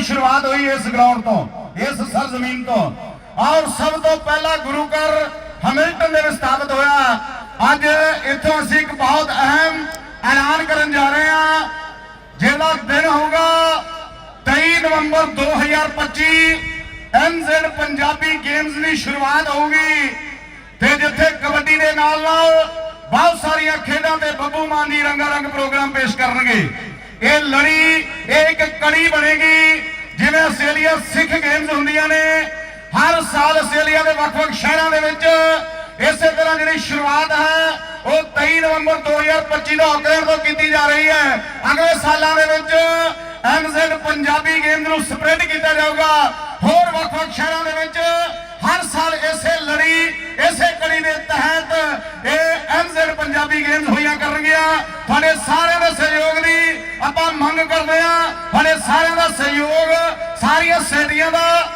ਦੀ ਸ਼ੁਰੂਆਤ ਹੋਈ ਇਸ ਗਰਾਊਂਡ ਤੋਂ, ਇਸ ਸਰਜ਼ਮੀਨ ਤੋਂ। ਔਰ ਸਭ ਤੋਂ ਪਹਿਲਾ ਗੁਰੂ ਘਰ ਹੈਮਿਲਟਨ ਦੇ ਵਿੱਚ ਸਥਾਪਿਤ ਹੋਇਆ। ਅੱਜ ਇੱਥੋਂ ਅਸੀਂ ਇੱਕ ਬਹੁਤ ਅਹਿਮ ਐਲਾਨ ਕਰਨ ਜਾ ਰਹੇ ਹਾਂ। ਜਿਹੜਾ ਦਿਨ ਹੋਊਗਾ 23 ਨਵੰਬਰ 2025 ਐਨਜ਼ੈਡ ਪੰਜਾਬੀ ਗੇਮਸ ਦੀ ਸ਼ੁਰੂਆਤ ਹੋਊਗੀ। ਤੇ ਜਿੱਥੇ ਕਬੱਡੀ ਦੇ ਨਾਲ ਨਾਲ ਬਹੁਤ ਸਾਰੀਆਂ ਖੇਡਾਂ ਤੇ ਬੱਬੂ ਮਾਨ ਜੀ ਰੰਗਾ ਰੰਗ ਪ੍ਰੋਗਰਾਮ ਪੇਸ਼ ਕਰਨਗੇ। ਇਹ ਲੜੀ, ਇਹ ਇੱਕ ਕੜੀ ਬਣੇਗੀ, ਜਿਵੇਂ ਆਸਟ੍ਰੇਲੀਆ ਸਿੱਖ ਗੇਮਸ ਹੁੰਦੀਆਂ ਨੇ। ਹਰ ਸਾਲ ਆਸਟ੍ਰੇਲੀਆ ਦੇ ਵੱਖ-ਵੱਖ ਸ਼ਹਿਰਾਂ ਦੇ ਵਿੱਚ ਇਸੇ ਤਰ੍ਹਾਂ ਜਿਹੜੀ ਸ਼ੁਰੂਆਤ ਹੈ, ਉਹ 23 ਨਵੰਬਰ 2025 ਨੂੰ ਆਕਲੈਂਡ ਤੋਂ ਕੀਤੀ ਜਾ ਰਹੀ ਹੈ। ਅਗਲੇ ਸਾਲਾਂ ਦੇ ਵਿੱਚ ਐਨਜ਼ੈਡ ਪੰਜਾਬੀ ਗੇਮ ਨੂੰ ਸਪਰੈਡ ਕੀਤਾ ਜਾਊਗਾ। ਹੋਰ ਵੱਖ-ਵੱਖ ਸ਼ਹਿਰਾਂ ਦੇ ਵਿੱਚ ਹਰ ਸਾਲ ਇਸੇ ਲੜੀ ਇਸੇ ਕੜੀ ਦੇ ਤਹਿਤ ਇਹ ਐਨਜ਼ੈਡ ਪੰਜਾਬੀ ਗੇਮਸ ਹੋਈਆਂ ਕਰਨਗੀਆਂ। ਤੁਹਾਡੇ ਸਾਰਿਆਂ ਦੇ ਸਹਿਯੋਗ ਦੀ ਆਪਾਂ ਮੰਗ ਕਰਦੇ ਹਾਂ। ਤੁਹਾਡੇ ਸਾਰਿਆਂ ਦਾ ਸਹਿਯੋਗ ਸਾਰੀਆਂ ਸੈਟੀਆਂ ਦਾ।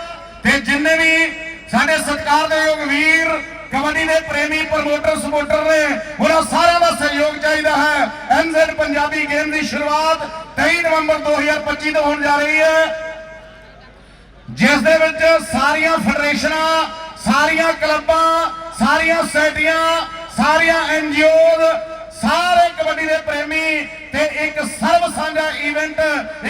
ਤੇ ਜਿੰਨੇ ਵੀ ਸਾਡੇ ਸਤਿਕਾਰ ਵੀਰ, ਕਬੱਡੀ ਦੇ ਪ੍ਰੇਮੀ ਪ੍ਰਮੋਟਰ ਸਪੋਰਟਰ ਨੇ, ਉਹਨਾਂ ਸਾਰਿਆਂ ਦਾ ਸਹਿਯੋਗ ਚਾਹੀਦਾ ਹੈ। ਐਨਜ਼ੈਡ ਪੰਜਾਬੀ ਗੇਮ ਦੀ ਸ਼ੁਰੂਆਤ 23 ਨਵੰਬਰ 2025 ਤੋਂ ਹੋਣ ਜਾ ਰਹੀ ਹੈ। ਜਿਸ ਦੇ ਵਿੱਚ ਸਾਰੀਆਂ ਫੈਡਰੇਸ਼ਨਾਂ ਸਾਰੀਆਂ ਕਲੱਬਾਂ, ਸਾਰੀਆਂ ਸੋਸਾਇਟੀਆਂ ਸਾਰੀਆਂ ਐਨਜੀਓਜ਼ ਸਾਰੇ ਕਬੱਡੀ ਦੇ ਪ੍ਰੇਮੀ ਤੇ ਇੱਕ ਸਰਵ ਸਾਂਝਾ ਇਵੈਂਟ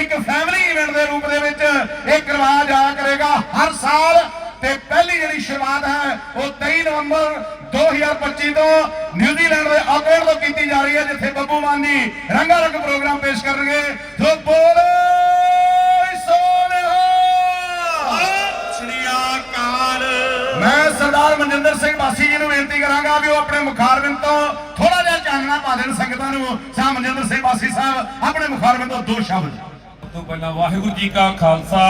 ਇੱਕ ਫੈਮਿਲੀ ਇਵੈਂਟ ਦੇ ਰੂਪ ਦੇ ਵਿੱਚ ਇਹ ਕਰਵਾਇਆ ਜਾਇਆ ਕਰੇਗਾ ਹਰ ਸਾਲ। ਤੇ ਪਹਿਲੀ ਜਿਹੜੀ ਸ਼ੁਰੂਆਤ ਹੈ, ਉਹ 23 ਨਵੰਬਰ 2025 ਤੋਂ ਨਿਊਜ਼ੀਲੈਂਡ ਦੇ ਆਕਲੈਂਡ ਤੋਂ ਕੀਤੀ ਜਾ ਰਹੀ ਹੈ, ਜਿੱਥੇ ਬੱਬੂ ਮਾਨ ਜੀ ਰੰਗਾ ਪ੍ਰੋਗਰਾਮ ਪੇਸ਼ ਕਰਨਗੇ। ਜੋ ਬੋਲੇ ਸਰਦਾਰ ਮਨਜਿੰਦਰ ਸਿੰਘ ਬਾਸੀ ਜੀ ਨੂੰ ਬੇਨਤੀ ਕਰਾਂਗਾ ਵੀ ਉਹ ਆਪਣੇ ਮੁਖਾਰਬਿੰਦ ਤੋਂ ਥੋੜਾ ਜਿਹਾ ਚਾਨਣਾ ਪਾ ਦੇਣ ਸੰਗਤਾਂ ਨੂੰ। ਸਾਹ ਮਨਜਿੰਦਰ ਸਿੰਘ ਬਾਸੀ ਸਾਹਿਬ ਆਪਣੇ ਮੁਖਾਰਬਿੰਦ ਤੋਂ ਦੋ ਸ਼ਬਦ। ਤੋਂ ਪਹਿਲਾਂ ਵਾਹਿਗੁਰੂ ਜੀ ਕਾ ਖਾਲਸਾ,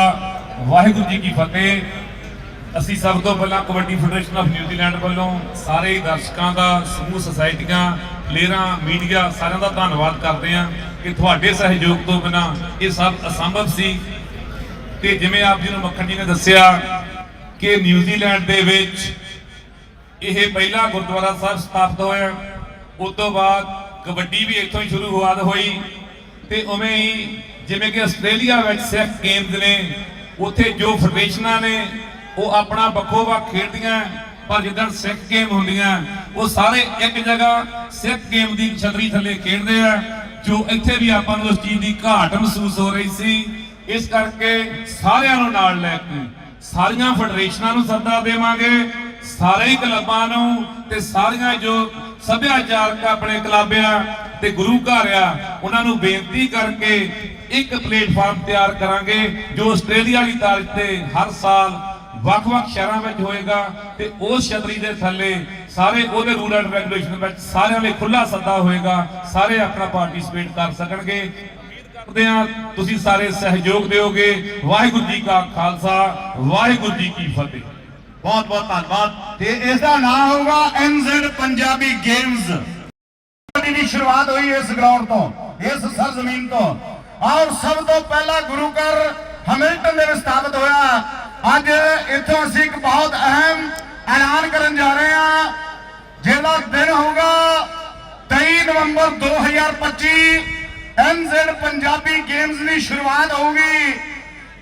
ਵਾਹਿਗੁਰੂ ਜੀ ਕੀ ਫਤਿਹ। ਅਸੀਂ ਸਭ ਤੋਂ ਪਹਿਲਾਂ ਕਬੱਡੀ ਫੈਡਰੇਸ਼ਨ ਆਫ ਨਿਊਜ਼ੀਲੈਂਡ ਵੱਲੋਂ ਸਾਰੇ ਦਰਸ਼ਕਾਂ ਦਾ, ਸਮੂਹ ਸੁਸਾਇਟੀਆਂ, ਪਲੇਅਰਾਂ, ਮੀਡੀਆ ਸਾਰਿਆਂ ਦਾ ਧੰਨਵਾਦ ਕਰਦੇ ਹਾਂ ਕਿ ਤੁਹਾਡੇ ਸਹਿਯੋਗ ਤੋਂ ਬਿਨਾ ਇਹ ਸਭ ਅਸੰਭਵ ਸੀ। ਤੇ ਜਿਵੇਂ ਆਪ ਜੀ ਨੂੰ ਮੱਖਣ ਜੀ ਨੇ ਦੱਸਿਆ ਕਿ ਨਿਊਜ਼ੀਲੈਂਡ ਦੇ ਵਿੱਚ ਇਹ ਪਹਿਲਾ ਗੁਰਦੁਆਰਾ ਸਾਹਿਬ ਸਥਾਪਿਤ ਹੋਇਆ। ਉਸ ਤੋਂ ਬਾਅਦ ਕਬੱਡੀ ਵੀ ਇੱਥੋਂ ਹੀ ਸ਼ੁਰੂਆਤ ਹੋਈ ਤੇ ਉਵੇਂ ਹੀ ਜਿਵੇਂ ਕਿ ਆਸਟ੍ਰੇਲੀਆ ਵਿੱਚ ਸਿੱਖ ਗੇਮਸ ਨੇ, ਉੱਥੇ ਜੋ ਫੈਡਰੇਸ਼ਨਾਂ ਨੇ, ਉਹ ਆਪਣਾ ਵੱਖੋ ਵੱਖ ਖੇਡਦੀਆਂ, ਪਰ ਜਿੱਦਾਂ ਸਿੱਖ ਗੇਮ ਹੁੰਦੀਆਂ, ਉਹ ਸਾਰੇ ਇੱਕ ਜਗ੍ਹਾ ਸਿੱਖ ਗੇਮ ਦੀ ਛਤਰੀ ਥੱਲੇ ਖੇਡਦੇ ਆ, ਜੋ ਇੱਥੇ ਵੀ ਆਪਾਂ ਨੂੰ ਉਸ ਚੀਜ਼ ਦੀ ਘਾਟ ਮਹਿਸੂਸ ਹੋ ਰਹੀ ਸੀ। ਇਸ ਕਰਕੇ ਸਾਰਿਆਂ ਨੂੰ ਨਾਲ ਲੈ ਕੇ, ਸਾਰੀਆਂ ਫੈਡਰੇਸ਼ਨਾਂ ਨੂੰ ਸੱਦਾ ਦੇਵਾਂਗੇ। ਸਾਰੇ ਹੀ ਕਲੱਬਾਂ ਨੂੰ ਤੇ ਸਾਰੀਆਂ ਜੋ ਸੱਭਿਆਚਾਰਕ ਆਪਣੇ ਕਲੱਬ ਆ ਤੇ ਗੁਰੂ ਘਰ ਆ, ਉਹਨਾਂ ਨੂੰ ਬੇਨਤੀ ਕਰਕੇ ਇੱਕ ਪਲੇਟਫਾਰਮ ਤਿਆਰ ਕਰਾਂਗੇ ਜੋ ਆਸਟ੍ਰੇਲੀਆ ਦੀ ਤਾਰੀਖ ਤੇ ਹਰ ਸਾਲ ਵੱਖ-ਵੱਖ ਸ਼ਹਿਰਾਂ ਵਿੱਚ ਹੋਏਗਾ ਤੇ ਉਸ ਛਤਰੀ ਦੇ ਥੱਲੇ ਸਾਰੇ ਉਹਦੇ ਰੂਲ ਐਂਡ ਰੈਗੂਲੇਸ਼ਨ ਵਿੱਚ ਸਾਰਿਆਂ ਲਈ ਖੁੱਲਾ ਸੱਦਾ ਹੋਏਗਾ, ਸਾਰੇ ਆਪਣਾ ਪਾਰਟਿਸਿਪੇਟ ਕਰ ਸਕਣਗੇ। ਕਰਦੇ ਹਾਂ ਤੁਸੀਂ ਸਾਰੇ ਸਹਿਯੋਗ ਦਿਓਗੇ। ਵਾਹਿਗੁਰੂ ਜੀ ਕਾ ਖਾਲਸਾ, ਵਾਹਿਗੁਰੂ ਜੀ ਕੀ ਫਤਿਹ। ਬਹੁਤ ਬਹੁਤ ਧੰਨਵਾਦ। ਤੇ ਇਸ ਦਾ ਨਾਮ ਹੋਊਗਾ ਐਨਜ਼ੈਡ ਪੰਜਾਬੀ ਗੇਮਸ ਦੀ ਸ਼ੁਰੂਆਤ ਹੋਈ ਇਸ ਗਰਾਊਂਡ ਤੋਂ, ਇਸ ਸਰਜ਼ਮੀਨ ਤੋਂ। ਔਰ ਸਭ ਤੋਂ ਪਹਿਲਾ ਗੁਰੂ ਘਰ ਹੈਮਿਲਟਨ ਦੇ ਵਿੱਚ ਸਥਾਪਿਤ ਹੋਇਆ। ਅੱਜ ਇੱਥੋਂ ਅਸੀਂ ਇੱਕ ਬਹੁਤ ਅਹਿਮ ਐਲਾਨ ਕਰਨ ਜਾ ਰਹੇ ਹਾਂ। ਜਿਹੜਾ ਦਿਨ ਹੋਊਗਾ 23 ਨਵੰਬਰ 2025 ਐਨਜ਼ੈਡ ਪੰਜਾਬੀ ਗੇਮਸ ਦੀ ਸ਼ੁਰੂਆਤ ਹੋਊਗੀ।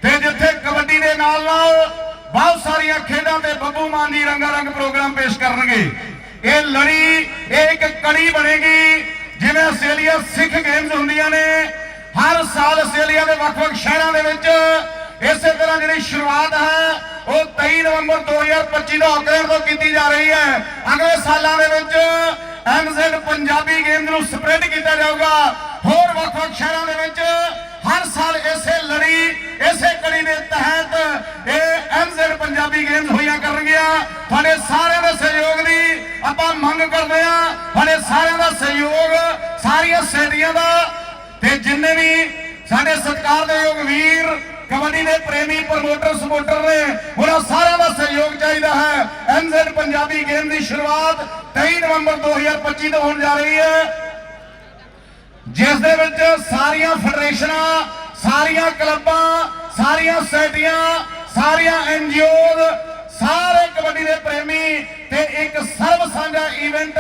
ਤੇ ਜਿੱਥੇ ਕਬੱਡੀ ਦੇ ਨਾਲ ਨਾਲ ਬਹੁਤ ਸਾਰੀਆਂ ਖੇਡਾਂ ਤੇ ਬੱਬੂ ਮਾਨ ਜੀ ਰੰਗਾ ਰੰਗ ਪ੍ਰੋਗਰਾਮ ਪੇਸ਼ ਕਰਨਗੇ। ਇਹ ਲੜੀ, ਇਹ ਇੱਕ ਕੜੀ ਬਣੇਗੀ, ਜਿਵੇਂ ਆਸਟ੍ਰੇਲੀਆ ਸਿੱਖ ਗੇਮਸ ਹੁੰਦੀਆਂ ਨੇ। ਹਰ ਸਾਲ ਆਸਟ੍ਰੇਲੀਆ ਦੇ ਵੱਖ-ਵੱਖ ਸ਼ਹਿਰਾਂ ਦੇ ਵਿੱਚ ਇਸੇ ਤਰ੍ਹਾਂ ਜਿਹੜੀ ਸ਼ੁਰੂਆਤ ਹੈ, ਉਹ 23 ਨਵੰਬਰ 2025 ਨੂੰ ਆਕਲੈਂਡ ਤੋਂ ਕੀਤੀ ਜਾ ਰਹੀ ਹੈ। ਅਗਲੇ ਸਾਲਾਂ ਦੇ ਵਿੱਚ ਐਨਜ਼ੈਡ ਪੰਜਾਬੀ ਗੇਮ ਨੂੰ ਸਪਰੈਡ ਕੀਤਾ ਜਾਊਗਾ। ਹੋਰ ਵੱਖ-ਵੱਖ ਸ਼ਹਿਰਾਂ ਦੇ ਵਿੱਚ ਹਰ ਸਾਲ ਇਸੇ ਲੜੀ, ਇਸੇ ਕੜੀ ਦੇ ਤਹਿਤ ਇਹ ਐਨਜ਼ੈਡ ਪੰਜਾਬੀ ਗੇਮਸ ਹੋਈਆਂ ਕਰਨਗੀਆਂ। ਤੁਹਾਡੇ ਸਾਰਿਆਂ ਦੇ ਸਹਿਯੋਗ ਦੀ ਆਪਾਂ ਮੰਗ ਕਰਦੇ ਹਾਂ ਤੁਹਾਡੇ ਸਾਰਿਆਂ ਦਾ ਸਹਿਯੋਗ ਸਾਰੀਆਂ ਸੈਟੀਆਂ ਦਾ। ਤੇ ਜਿੰਨੇ ਵੀ ਸਾਡੇ ਸਤਿਕਾਰ ਦੇ ਯੋਗ ਵੀਰ, ਕਬੱਡੀ ਦੇ ਪ੍ਰੇਮੀ ਪ੍ਰਮੋਟਰ ਸਪੋਰਟਰ ਨੇ, ਉਹਨਾਂ ਸਾਰਿਆਂ ਦਾ ਸਹਿਯੋਗ ਚਾਹੀਦਾ ਹੈ। ਐਨਜ਼ੈਡ ਪੰਜਾਬੀ ਗੇਮ ਦੀ ਸ਼ੁਰੂਆਤ 23 ਨਵੰਬਰ 2025 ਤੋਂ ਹੋਣ ਜਾ ਰਹੀ ਹੈ। ਜਿਸ ਦੇ ਵਿੱਚ ਸਾਰੀਆਂ ਫੈਡਰੇਸ਼ਨਾਂ, ਸਾਰੀਆਂ ਕਲੱਬਾਂ, ਸਾਰੀਆਂ ਸੋਸਾਇਟੀਆਂ, ਸਾਰੀਆਂ ਐਨਜੀਓਜ਼ ਸਾਰੇ ਕਬੱਡੀ ਦੇ ਪ੍ਰੇਮੀ ਤੇ ਇੱਕ ਸਰਵ ਸਾਂਝਾ ਇਵੈਂਟ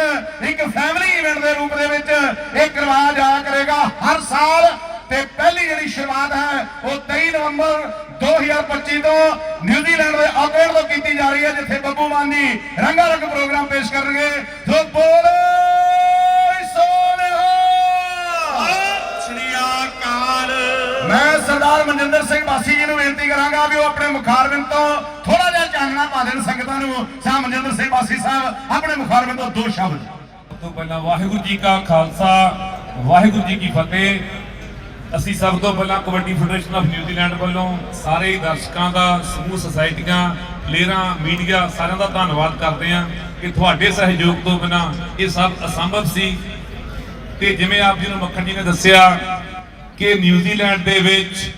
ਇੱਕ ਫੈਮਿਲੀ ਇਵੈਂਟ ਦੇ ਰੂਪ ਦੇ ਵਿੱਚ ਇਹ ਕਰਵਾਇਆ ਜਾਇਆ ਕਰੇਗਾ ਹਰ ਸਾਲ। ਤੇ ਪਹਿਲੀ ਜਿਹੜੀ ਸ਼ੁਰੂਆਤ ਹੈ, ਉਹ 23 ਨਵੰਬਰ 2025 ਤੋਂ ਨਿਊਜ਼ੀਲੈਂਡ ਦੇ ਆਕਲੈਂਡ ਤੋਂ ਕੀਤੀ ਜਾ ਰਹੀ ਹੈ, ਜਿੱਥੇ ਬੱਬੂ ਮਾਨ ਜੀ ਰੰਗਾ ਰੰਗ ਪ੍ਰੋਗਰਾਮ ਪੇਸ਼ ਕਰਨਗੇ। ਸੋ ਬੋਲੇ ਸਰਦਾਰ ਸਿੰਘ ਬਾਸੀ ਜੀ ਨੂੰ ਬੇਨਤੀ ਕਰਾਂਗਾ ਵੀ ਉਹ ਆਪਣੇ ਮੁਖਾਰਬਿੰਦ ਤੋਂ ਥੋੜਾ ਜਿਹਾ ਚਾਨਣਾ ਪਾ ਦੇਣ ਸੰਗਤਾਂ ਨੂੰ। ਸ਼ਾਹ ਮਨਜਿੰਦਰ ਸਿੰਘ ਬਾਸੀ ਸਾਹਿਬ ਆਪਣੇ ਮੁਖਾਰਬਿੰਦ ਤੋਂ ਦੋ ਸ਼ਬਦ। ਤੋਂ ਪਹਿਲਾਂ ਵਾਹਿਗੁਰੂ ਜੀ ਕਾ ਖਾਲਸਾ, ਵਾਹਿਗੁਰੂ ਜੀ ਕੀ ਫਤਿਹ। ਅਸੀਂ ਸਭ ਤੋਂ ਪਹਿਲਾਂ ਕਬੱਡੀ ਫੈਡਰੇਸ਼ਨ ਆਫ ਨਿਊਜ਼ੀਲੈਂਡ ਵੱਲੋਂ ਸਾਰੇ ਦਰਸ਼ਕਾਂ ਦਾ, ਸਮੂਹ ਸੁਸਾਇਟੀਆਂ, ਪਲੇਅਰਾਂ, ਮੀਡੀਆ ਸਾਰਿਆਂ ਦਾ ਧੰਨਵਾਦ ਕਰਦੇ ਹਾਂ ਕਿ ਤੁਹਾਡੇ ਸਹਿਯੋਗ ਤੋਂ ਬਿਨਾ ਇਹ ਸਭ ਅਸੰਭਵ ਸੀ। ਤੇ ਜਿਵੇਂ ਆਪ ਜੀ ਨੂੰ ਮੱਖਣ ਜੀ ਨੇ ਦੱਸਿਆ ਕਿ ਨਿਊਜ਼ੀਲੈਂਡ ਦੇ ਵਿੱਚ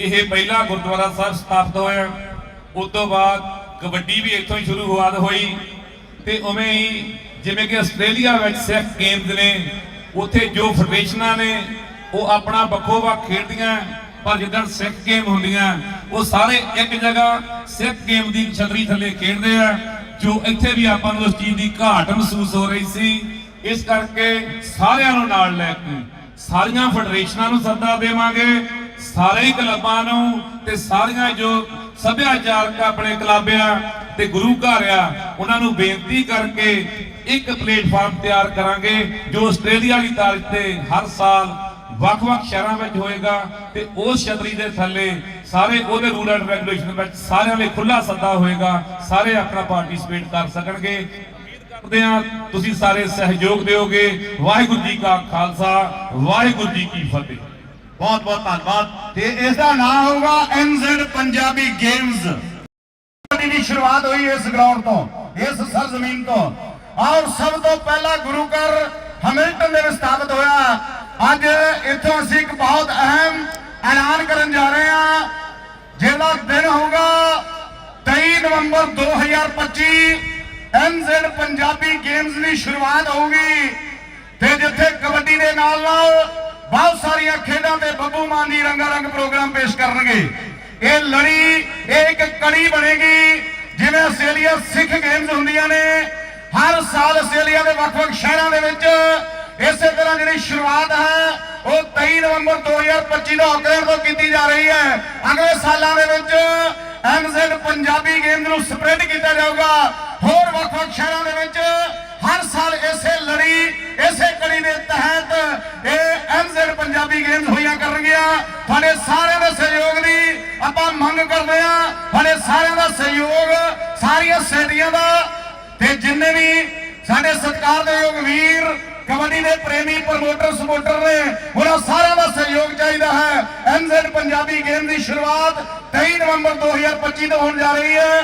ਇਹ ਪਹਿਲਾ ਗੁਰਦੁਆਰਾ ਸਾਹਿਬ ਸਥਾਪਿਤ ਹੋਇਆ। ਉਸ ਤੋਂ ਬਾਅਦ ਕਬੱਡੀ ਵੀ ਇੱਥੋਂ ਹੀ ਸ਼ੁਰੂਆਤ ਹੋਈ ਤੇ ਉਵੇਂ ਹੀ ਜਿਵੇਂ ਕਿ ਆਸਟ੍ਰੇਲੀਆ ਵਿੱਚ ਸਿੱਖ ਗੇਮਸ ਨੇ, ਉੱਥੇ ਜੋ ਫੈਡਰੇਸ਼ਨਾਂ ਨੇ, ਉਹ ਆਪਣਾ ਵੱਖੋ ਵੱਖ ਖੇਡਦੀਆਂ, ਪਰ ਜਿੱਦਾਂ ਸਿੱਖ ਗੇਮ ਹੁੰਦੀਆਂ, ਉਹ ਸਾਰੇ ਇੱਕ ਜਗ੍ਹਾ ਸਿੱਖ ਗੇਮ ਦੀ ਛਤਰੀ ਥੱਲੇ ਖੇਡਦੇ ਆ, ਜੋ ਇੱਥੇ ਵੀ ਆਪਾਂ ਨੂੰ ਉਸ ਚੀਜ਼ ਦੀ ਘਾਟ ਮਹਿਸੂਸ ਹੋ ਰਹੀ ਸੀ। ਇਸ ਕਰਕੇ ਸਾਰਿਆਂ ਨੂੰ ਨਾਲ ਲੈ ਕੇ, ਸਾਰੀਆਂ ਫੈਡਰੇਸ਼ਨਾਂ ਨੂੰ ਸੱਦਾ ਦੇਵਾਂਗੇ। ਸਾਰੇ ਹੀ ਕਲੱਬਾਂ ਨੂੰ ਤੇ ਸਾਰੀਆਂ ਜੋ ਸੱਭਿਆਚਾਰਕ ਆਪਣੇ ਕਲੱਬ ਆ ਤੇ ਗੁਰੂ ਘਰ ਆ, ਉਹਨਾਂ ਨੂੰ ਬੇਨਤੀ ਕਰਕੇ ਇੱਕ ਪਲੇਟਫਾਰਮ ਤਿਆਰ ਕਰਾਂਗੇ ਜੋ ਆਸਟ੍ਰੇਲੀਆ ਦੀ ਤਾਰੀਖ ਤੇ ਹਰ ਸਾਲ ਵੱਖ-ਵੱਖ ਸ਼ਹਿਰਾਂ ਵਿੱਚ ਹੋਏਗਾ ਤੇ ਉਸ ਛਤਰੀ ਦੇ ਥੱਲੇ ਸਾਰੇ ਉਹਦੇ ਰੂਲ ਐਂਡ ਰੈਗੂਲੇਸ਼ਨ ਵਿੱਚ ਸਾਰਿਆਂ ਲਈ ਖੁੱਲਾ ਸੱਦਾ ਹੋਏਗਾ, ਸਾਰੇ ਆਪਣਾ ਪਾਰਟਿਸਿਪੇਟ ਕਰ ਸਕਣਗੇ। ਕਰਦੇ ਹਾਂ ਤੁਸੀਂ ਸਾਰੇ ਸਹਿਯੋਗ ਦਿਓਗੇ। ਵਾਹਿਗੁਰੂ ਜੀ ਕਾ ਖਾਲਸਾ, ਵਾਹਿਗੁਰੂ ਜੀ ਕੀ ਫਤਿਹ। ਬਹੁਤ ਬਹੁਤ ਧੰਨਵਾਦ। ਤੇ ਇਸ ਦਾ ਨਾਮ ਹੋਊਗਾ ਐਨਜ਼ੈਡ ਪੰਜਾਬੀ ਗੇਮਸ ਦੀ ਸ਼ੁਰੂਆਤ ਹੋਈ ਇਸ ਗਰਾਊਂਡ ਤੋਂ, ਇਸ ਸਰਜ਼ਮੀਨ ਤੋਂ। ਔਰ ਸਭ ਤੋਂ ਪਹਿਲਾ ਗੁਰੂ ਘਰ ਹੈਮਿਲਟਨ ਦੇ ਵਿੱਚ ਸਥਾਪਿਤ ਹੋਇਆ। ਅੱਜ ਇੱਥੋਂ ਅਸੀਂ ਇੱਕ ਬਹੁਤ ਅਹਿਮ ਐਲਾਨ ਕਰਨ ਜਾ ਰਹੇ ਹਾਂ। ਜਿਹੜਾ ਦਿਨ ਹੋਊਗਾ 23 ਨਵੰਬਰ 2025 ਐਨਜ਼ੈਡ ਪੰਜਾਬੀ ਗੇਮਸ ਦੀ ਸ਼ੁਰੂਆਤ ਹੋਊਗੀ। ਤੇ ਜਿੱਥੇ ਕਬੱਡੀ ਦੇ ਨਾਲ ਨਾਲ ਬਹੁਤ ਸਾਰੀਆਂ ਖੇਡਾਂ ਤੇ ਬੱਬੂ ਮਾਨ ਜੀ ਰੰਗਾ ਰੰਗ ਪ੍ਰੋਗਰਾਮ ਪੇਸ਼ ਕਰਨਗੇ। ਇਹ ਲੜੀ, ਇਹ ਇੱਕ ਕੜੀ ਬਣੇਗੀ, ਜਿਵੇਂ ਆਸਟ੍ਰੇਲੀਆ ਸਿੱਖ ਗੇਮਸ ਹੁੰਦੀਆਂ ਨੇ। ਹਰ ਸਾਲ ਆਸਟ੍ਰੇਲੀਆ ਦੇ ਵੱਖ-ਵੱਖ ਸ਼ਹਿਰਾਂ ਦੇ ਵਿੱਚ ਇਸੇ ਤਰ੍ਹਾਂ ਜਿਹੜੀ ਸ਼ੁਰੂਆਤ ਹੈ, ਉਹ 23 ਨਵੰਬਰ 2025 ਨੂੰ ਆਕਲੈਂਡ ਤੋਂ ਕੀਤੀ ਜਾ ਰਹੀ ਹੈ। ਅਗਲੇ ਸਾਲਾਂ ਦੇ ਵਿੱਚ ਐਮਜ਼ੈਡ ਪੰਜਾਬੀ ਗੇਮ ਨੂੰ ਸਪਰੈਡ ਕੀਤਾ ਜਾਊਗਾ। ਹੋਰ ਵੱਖ-ਵੱਖ ਸ਼ਹਿਰਾਂ ਦੇ ਵਿੱਚ ਹਰ ਸਾਲ ਇਸੇ ਲੜੀ, ਇਸੇ ਕੜੀ ਦੇ ਤਹਿਤ ਐਮਜ਼ੈਡ ਪੰਜਾਬੀ ਹੋਈਆਂ ਕਰਨਗੀਆਂ। ਤੁਹਾਡੇ ਸਾਰਿਆਂ ਦੇ ਸਹਿਯੋਗ ਦੀ ਆਪਾਂ ਮੰਗ ਕਰਦੇ ਹਾਂ। ਤੁਹਾਡੇ ਸਾਰਿਆਂ ਦਾ ਸਹਿਯੋਗ ਸਾਰੀਆਂ ਸੈਟੀਆਂ ਦਾ। ਤੇ ਜਿੰਨੇ ਵੀ ਸਾਡੇ ਸਤਿਕਾਰ ਵੀਰ, ਕਬੱਡੀ ਦੇ ਪ੍ਰੇਮੀ, ਪ੍ਰਮੋਟਰ ਸਪੋਰਟਰ ਨੇ, ਉਹਨਾਂ ਸਾਰਿਆਂ ਦਾ ਸਹਿਯੋਗ ਚਾਹੀਦਾ ਹੈ। ਐਮਜ਼ੈਡ ਪੰਜਾਬੀ ਗੇਮ ਦੀ ਸ਼ੁਰੂਆਤ 23 ਨਵੰਬਰ 2025 ਤੋਂ ਹੋਣ ਜਾ ਰਹੀ ਹੈ।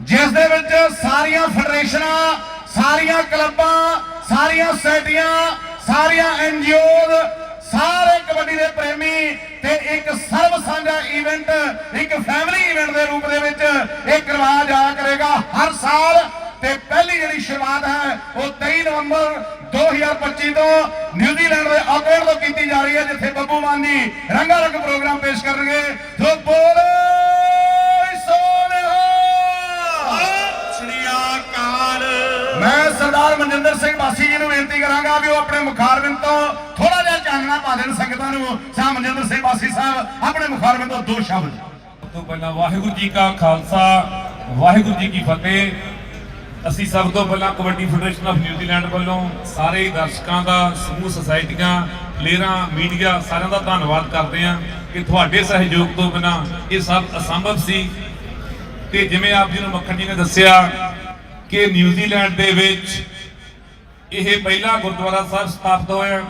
ਜਿਸ ਦੇ ਵਿੱਚ ਸਾਰੀਆਂ ਫੈਡਰੇਸ਼ਨਾਂ, ਸਾਰੀਆਂ ਕਲੱਬਾਂ, ਸਾਰੀਆਂ ਸੋਸਾਇਟੀਆਂ ਸਾਰੀਆਂ ਐਨਜੀਓਜ਼ ਸਾਰੇ ਕਬੱਡੀ ਦੇ ਪ੍ਰੇਮੀ ਤੇ ਇੱਕ ਸਰਵ ਸਾਂਝਾ ਇਵੈਂਟ ਇੱਕ ਫੈਮਿਲੀ ਇਵੈਂਟ ਦੇ ਰੂਪ ਦੇ ਵਿੱਚ ਇਹ ਕਰਵਾਇਆ ਜਾਇਆ ਕਰੇਗਾ ਹਰ ਸਾਲ। ਤੇ ਪਹਿਲੀ ਜਿਹੜੀ ਸ਼ੁਰੂਆਤ ਹੈ, ਉਹ 23 ਨਵੰਬਰ 2025 ਤੋਂ ਨਿਊਜ਼ੀਲੈਂਡ ਦੇ ਆਕਲੈਂਡ ਤੋਂ ਕੀਤੀ ਜਾ ਰਹੀ ਹੈ, ਜਿੱਥੇ ਬੱਬੂ ਮਾਨ ਜੀ ਰੰਗਾ ਪ੍ਰੋਗਰਾਮ ਪੇਸ਼ ਕਰਨਗੇ। ਸੋ ਬੋਲੇ ਸਰਦਾਰ ਮਨਜਿੰਦਰ ਸਿੰਘ ਬਾਸੀ ਜੀ ਨੂੰ ਬੇਨਤੀ ਕਰਾਂਗਾ ਵੀ ਉਹ ਆਪਣੇ ਮੁਖਾਰਬਿੰਦ ਤੋਂ ਥੋੜਾ ਜਿਹਾ ਚਾਨਣਾ ਪਾ ਦੇਣ ਸੰਗਤਾਂ ਨੂੰ। ਸ਼ਾਹ ਮਨਜਿੰਦਰ ਸਿੰਘ ਬਾਸੀ ਸਾਹਿਬ ਆਪਣੇ ਮੁਖਾਰਬਿੰਦ ਤੋਂ ਦੋ ਸ਼ਬਦ। ਤੋਂ ਪਹਿਲਾਂ ਵਾਹਿਗੁਰੂ ਜੀ ਕਾ ਖਾਲਸਾ, ਵਾਹਿਗੁਰੂ ਜੀ ਕੀ ਫਤਿਹ। ਅਸੀਂ ਸਭ ਤੋਂ ਪਹਿਲਾਂ ਕਬੱਡੀ ਫੈਡਰੇਸ਼ਨ ਆਫ ਨਿਊਜ਼ੀਲੈਂਡ ਵੱਲੋਂ ਸਾਰੇ ਦਰਸ਼ਕਾਂ ਦਾ, ਸਮੂਹ ਸੁਸਾਇਟੀਆਂ, ਪਲੇਅਰਾਂ, ਮੀਡੀਆ ਸਾਰਿਆਂ ਦਾ ਧੰਨਵਾਦ ਕਰਦੇ ਹਾਂ ਕਿ ਤੁਹਾਡੇ ਸਹਿਯੋਗ ਤੋਂ ਬਿਨਾ ਇਹ ਸਭ ਅਸੰਭਵ ਸੀ। ਤੇ ਜਿਵੇਂ ਆਪ ਜੀ ਨੂੰ ਮੱਖਣ ਜੀ ਨੇ ਦੱਸਿਆ ਕਿ ਨਿਊਜ਼ੀਲੈਂਡ ਦੇ ਵਿੱਚ ਇਹ ਪਹਿਲਾ ਗੁਰਦੁਆਰਾ ਸਾਹਿਬ ਸਥਾਪਿਤ ਹੋਇਆ।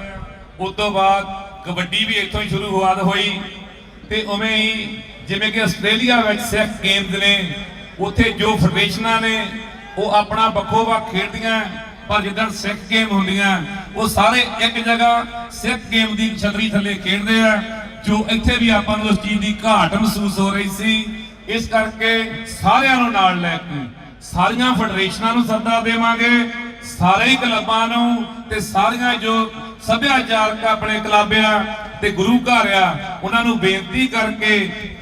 ਉਸ ਤੋਂ ਬਾਅਦ ਕਬੱਡੀ ਵੀ ਇੱਥੋਂ ਹੀ ਸ਼ੁਰੂਆਤ ਹੋਈ ਤੇ ਉਵੇਂ ਹੀ ਜਿਵੇਂ ਕਿ ਆਸਟ੍ਰੇਲੀਆ ਵਿੱਚ ਸਿੱਖ ਗੇਮਸ ਨੇ, ਉੱਥੇ ਜੋ ਫੈਡਰੇਸ਼ਨਾਂ ਨੇ, ਉਹ ਆਪਣਾ ਵੱਖੋ ਵੱਖ ਖੇਡਦੀਆਂ, ਪਰ ਜਿੱਦਾਂ ਸਿੱਖ ਗੇਮ ਹੁੰਦੀਆਂ, ਉਹ ਸਾਰੇ ਇੱਕ ਜਗ੍ਹਾ ਸਿੱਖ ਗੇਮ ਦੀ ਛਤਰੀ ਥੱਲੇ ਖੇਡਦੇ ਆ, ਜੋ ਇੱਥੇ ਵੀ ਆਪਾਂ ਨੂੰ ਉਸ ਚੀਜ਼ ਦੀ ਘਾਟ ਮਹਿਸੂਸ ਹੋ ਰਹੀ ਸੀ। ਇਸ ਕਰਕੇ ਸਾਰਿਆਂ ਨੂੰ ਨਾਲ ਲੈ ਕੇ ਸਾਰੀਆਂ ਫੈਡਰੇਸ਼ਨਾਂ ਨੂੰ ਸੱਦਾ ਦੇਵਾਂਗੇ, ਸਾਰੇ ਹੀ ਕਲੱਬਾਂ ਨੂੰ ਤੇ ਸਾਰੀਆਂ ਜੋ ਸੱਭਿਆਚਾਰਕ ਆਪਣੇ ਕਲੱਬ ਤੇ ਗੁਰੂ ਘਰ ਆ, ਉਹਨਾਂ ਨੂੰ ਬੇਨਤੀ ਕਰਕੇ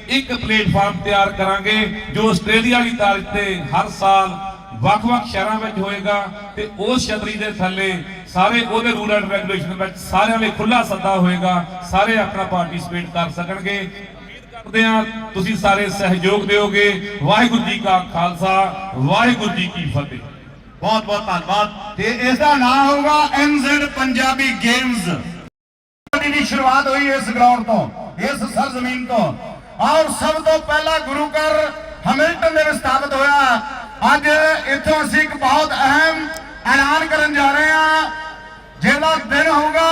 ਇੱਕ ਪਲੇਟਫਾਰਮ ਤਿਆਰ ਕਰਾਂਗੇ, ਜੋ ਆਸਟ੍ਰੇਲੀਆ ਦੀ ਤਾਰੀਖ ਤੇ ਹਰ ਸਾਲ ਵੱਖ-ਵੱਖ ਸ਼ਹਿਰਾਂ ਵਿੱਚ ਹੋਏਗਾ ਤੇ ਉਸ ਛਤਰੀ ਦੇ ਥੱਲੇ ਸਾਰੇ ਉਹਦੇ ਰੂਲ ਐਂਡ ਰੈਗੂਲੇਸ਼ਨ ਵਿੱਚ ਸਾਰਿਆਂ ਲਈ ਖੁੱਲਾ ਸੱਦਾ ਹੋਏਗਾ, ਸਾਰੇ ਆਪਣਾ ਪਾਰਟਿਸਿਪੇਟ ਕਰ ਸਕਣਗੇ। ਕਰਦੇ ਆ ਤੁਸੀਂ ਸਾਰੇ ਸਹਿਯੋਗ ਦਿਓਗੇ। ਵਾਹਿਗੁਰੂ ਜੀ ਕਾ ਖਾਲਸਾ, ਵਾਹਿਗੁਰੂ ਜੀ ਕੀ ਫਤਿਹ। ਬਹੁਤ ਬਹੁਤ ਧੰਨਵਾਦ। ਤੇ ਇਸ ਦਾ ਨਾਮ ਹੋਊਗਾ ਐਨਜ਼ੈਡ ਪੰਜਾਬੀ ਗੇਮਸ ਦੀ ਸ਼ੁਰੂਆਤ ਹੋਈ ਇਸ ਗਰਾਊਂਡ ਤੋਂ, ਇਸ ਸਰਜ਼ਮੀਨ ਤੋਂ। ਔਰ ਸਭ ਤੋਂ ਪਹਿਲਾ ਗੁਰੂ ਘਰ ਹਮਿਲਟਨ ਦੇ ਵਿੱਚ ਸਥਾਪਿਤ ਹੋਇਆ। ਅੱਜ ਇੱਥੋਂ ਅਸੀਂ ਇੱਕ ਬਹੁਤ ਅਹਿਮ ਐਲਾਨ ਕਰਨ ਜਾ ਰਹੇ ਹਾਂ। ਜਿਹੜਾ ਦਿਨ ਹੋਊਗਾ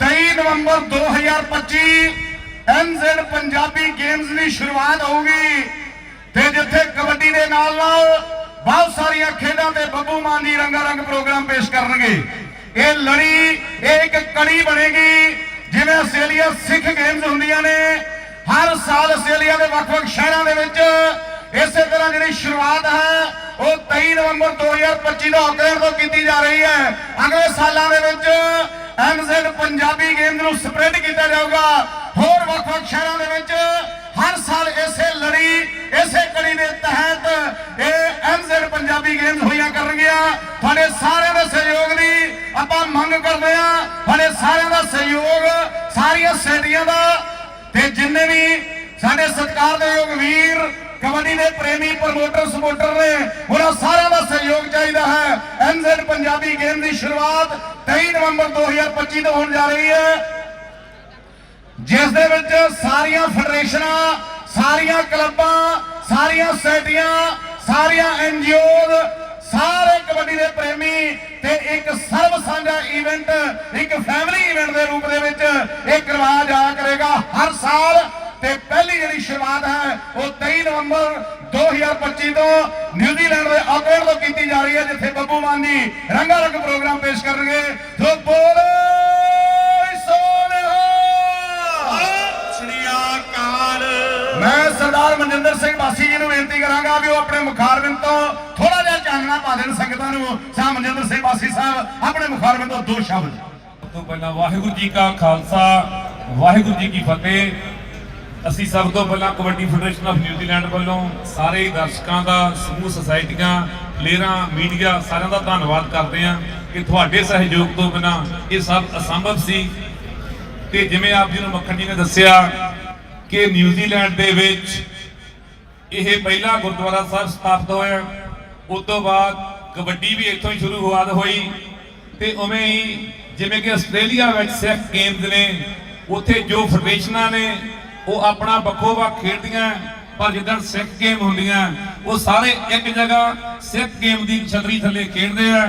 23 ਨਵੰਬਰ 2025 ਐਨਜ਼ੈਡ ਪੰਜਾਬੀ ਗੇਮਸ ਦੀ ਸ਼ੁਰੂਆਤ ਹੋਊਗੀ ਤੇ ਜਿੱਥੇ ਕਬੱਡੀ ਦੇ ਨਾਲ ਨਾਲ ਬਹੁਤ ਸਾਰੀਆਂ ਖੇਡਾਂ ਤੇ ਬੱਬੂ ਮਾਨ ਜੀ ਰੰਗਾ ਰੰਗ ਪ੍ਰੋਗਰਾਮ ਪੇਸ਼ ਕਰਨਗੇ। ਇਹ ਲੜੀ, ਇਹ ਇੱਕ ਕੜੀ ਬਣੇਗੀ, ਜਿਵੇਂ ਆਸਟ੍ਰੇਲੀਆ ਸਿੱਖ ਗੇਮਸ ਹੁੰਦੀਆਂ ਨੇ। ਹਰ ਸਾਲ ਆਸਟ੍ਰੇਲੀਆ ਦੇ ਵੱਖ-ਵੱਖ ਸ਼ਹਿਰਾਂ ਦੇ ਵਿੱਚ ਇਸੇ ਤਰ੍ਹਾਂ ਜਿਹੜੀ ਸ਼ੁਰੂਆਤ ਹੈ, ਉਹ 23 ਨਵੰਬਰ 2025 ਨੂੰ ਆਕਲੈਂਡ ਤੋਂ ਕੀਤੀ ਜਾ ਰਹੀ ਹੈ। ਅਗਲੇ ਸਾਲਾਂ ਦੇ ਵਿੱਚ ਐਮਜ਼ੈਡ ਪੰਜਾਬੀ ਗੇਮ ਨੂੰ ਸਪਰੈਡ ਕੀਤਾ ਜਾਊਗਾ। ਹੋਰ ਵੱਖ-ਵੱਖ ਸ਼ਹਿਰਾਂ ਦੇ ਵਿੱਚ ਹਰ ਸਾਲ ਇਸੇ ਲੜੀ, ਇਸੇ ਕੜੀ ਦੇ ਤਹਿਤ ਇਹ ਐਮਜ਼ੈਡ ਪੰਜਾਬੀ ਗੇਮਸ ਹੋਈਆਂ ਕਰਨਗੀਆਂ। ਤੁਹਾਡੇ ਸਾਰਿਆਂ ਦੇ ਸਹਿਯੋਗ ਦੀ ਆਪਾਂ ਮੰਗ ਕਰਦੇ ਹਾਂ ਤੁਹਾਡੇ ਸਾਰਿਆਂ ਦਾ ਸਹਿਯੋਗ ਸਾਰੀਆਂ ਸੈਟੀਆਂ ਦਾ। ਤੇ ਜਿੰਨੇ ਵੀ ਸਾਡੇ ਸਤਿਕਾਰ ਦੇ ਯੋਗ ਵੀਰ, ਕਬੱਡੀ ਦੇ ਪ੍ਰੇਮੀ, ਪ੍ਰਮੋਟਰ, ਸਪੋਰਟਰ ਨੇ, ਉਹਨਾਂ ਸਾਰਿਆਂ ਦਾ ਸਹਿਯੋਗ ਚਾਹੀਦਾ ਹੈ। ਐਮਜ਼ੈਡ ਪੰਜਾਬੀ ਗੇਮ ਦੀ ਸ਼ੁਰੂਆਤ 23 ਨਵੰਬਰ 2025 ਤੋਂ ਹੋਣ ਜਾ ਰਹੀ ਹੈ। ਜਿਸ ਦੇ ਵਿੱਚ ਸਾਰੀਆਂ ਫੈਡਰੇਸ਼ਨਾਂ, ਸਾਰੀਆਂ ਕਲੱਬਾਂ, ਸਾਰੀਆਂ ਸੋਸਾਇਟੀਆਂ, ਸਾਰੀਆਂ ਐਨਜੀਓਜ਼ ਸਾਰੇ ਕਬੱਡੀ ਦੇ ਪ੍ਰੇਮੀ ਤੇ ਇੱਕ ਸਰਬ ਸਾਂਝਾ ਇਵੈਂਟ ਇੱਕ ਫੈਮਿਲੀ ਇਵੈਂਟ ਦੇ ਰੂਪ ਦੇ ਵਿੱਚ ਇਹ ਕਰਵਾਇਆ ਜਾਇਆ ਕਰੇਗਾ ਹਰ ਸਾਲ। ਤੇ ਪਹਿਲੀ ਜਿਹੜੀ ਸ਼ੁਰੂਆਤ ਹੈ, ਉਹ 23 ਨਵੰਬਰ 2025 ਤੋਂ ਨਿਊਜ਼ੀਲੈਂਡ ਦੇ ਆਕਲੈਂਡ ਤੋਂ ਕੀਤੀ ਜਾ ਰਹੀ ਹੈ, ਜਿੱਥੇ ਬੱਬੂ ਮਾਨ ਜੀ ਰੰਗਾ ਰੰਗ ਪ੍ਰੋਗਰਾਮ ਪੇਸ਼ ਕਰਨਗੇ। ਸੋ ਬੋਲੇ ਸੋਨਿਹਾ ਮੈਂ ਸਰਦਾਰ ਮਨਜਿੰਦਰ ਸਿੰਘ ਬਾਸੀ ਜੀ ਨੂੰ ਬੇਨਤੀ ਕਰਾਂਗਾ ਵੀ ਉਹ ਆਪਣੇ ਮੁਖਾਰਬਿੰਦ ਤੋਂ ਥੋੜਾ ਜਿਹਾ ਚਾਨਣਾ ਪਾ ਦੇਣ ਸੰਗਤਾਂ ਨੂੰ। ਸਾਹ ਮਨਜਿੰਦਰ ਸਿੰਘ ਬਾਸੀ ਸਾਹਿਬ ਆਪਣੇ ਮੁਖਾਰਬਿੰਦ ਤੋਂ ਦੋ ਸ਼ਬਦ। ਤੋਂ ਪਹਿਲਾਂ ਵਾਹਿਗੁਰੂ ਜੀ ਕਾ ਖਾਲਸਾ, ਵਾਹਿਗੁਰੂ ਜੀ ਕੀ ਫਤਿਹ। ਅਸੀਂ ਸਭ ਤੋਂ ਪਹਿਲਾਂ ਕਬੱਡੀ ਫੈਡਰੇਸ਼ਨ ਆਫ ਨਿਊਜ਼ੀਲੈਂਡ ਵੱਲੋਂ ਸਾਰੇ ਦਰਸ਼ਕਾਂ ਦਾ, ਸਮੂਹ ਸੁਸਾਇਟੀਆਂ, ਪਲੇਅਰਾਂ, ਮੀਡੀਆ ਸਾਰਿਆਂ ਦਾ ਧੰਨਵਾਦ ਕਰਦੇ ਹਾਂ ਕਿ ਤੁਹਾਡੇ ਸਹਿਯੋਗ ਤੋਂ ਬਿਨਾ ਇਹ ਸਭ ਅਸੰਭਵ ਸੀ। ਤੇ ਜਿਵੇਂ ਆਪ ਜੀ ਨੂੰ ਮੱਖਣ ਜੀ ਨੇ ਦੱਸਿਆ ਕਿ ਨਿਊਜ਼ੀਲੈਂਡ ਦੇ ਵਿੱਚ ਇਹ ਪਹਿਲਾ ਗੁਰਦੁਆਰਾ ਸਾਹਿਬ ਸਥਾਪਿਤ ਹੋਇਆ। ਉਸ ਤੋਂ ਬਾਅਦ ਕਬੱਡੀ ਵੀ ਇੱਥੋਂ ਹੀ ਸ਼ੁਰੂਆਤ ਹੋਈ ਤੇ ਉਵੇਂ ਹੀ ਜਿਵੇਂ ਕਿ ਆਸਟ੍ਰੇਲੀਆ ਵਿੱਚ ਸਿੱਖ ਗੇਮਸ ਨੇ, ਉੱਥੇ ਜੋ ਫੈਡਰੇਸ਼ਨਾਂ ਨੇ, ਉਹ ਆਪਣਾ ਵੱਖੋ ਵੱਖ ਖੇਡਦੀਆਂ, ਪਰ ਜਿੱਦਾਂ ਸਿੱਖ ਗੇਮ ਹੁੰਦੀਆਂ, ਉਹ ਸਾਰੇ ਇੱਕ ਜਗ੍ਹਾ ਸਿੱਖ ਗੇਮ ਦੀ ਛਤਰੀ ਥੱਲੇ ਖੇਡਦੇ ਆ,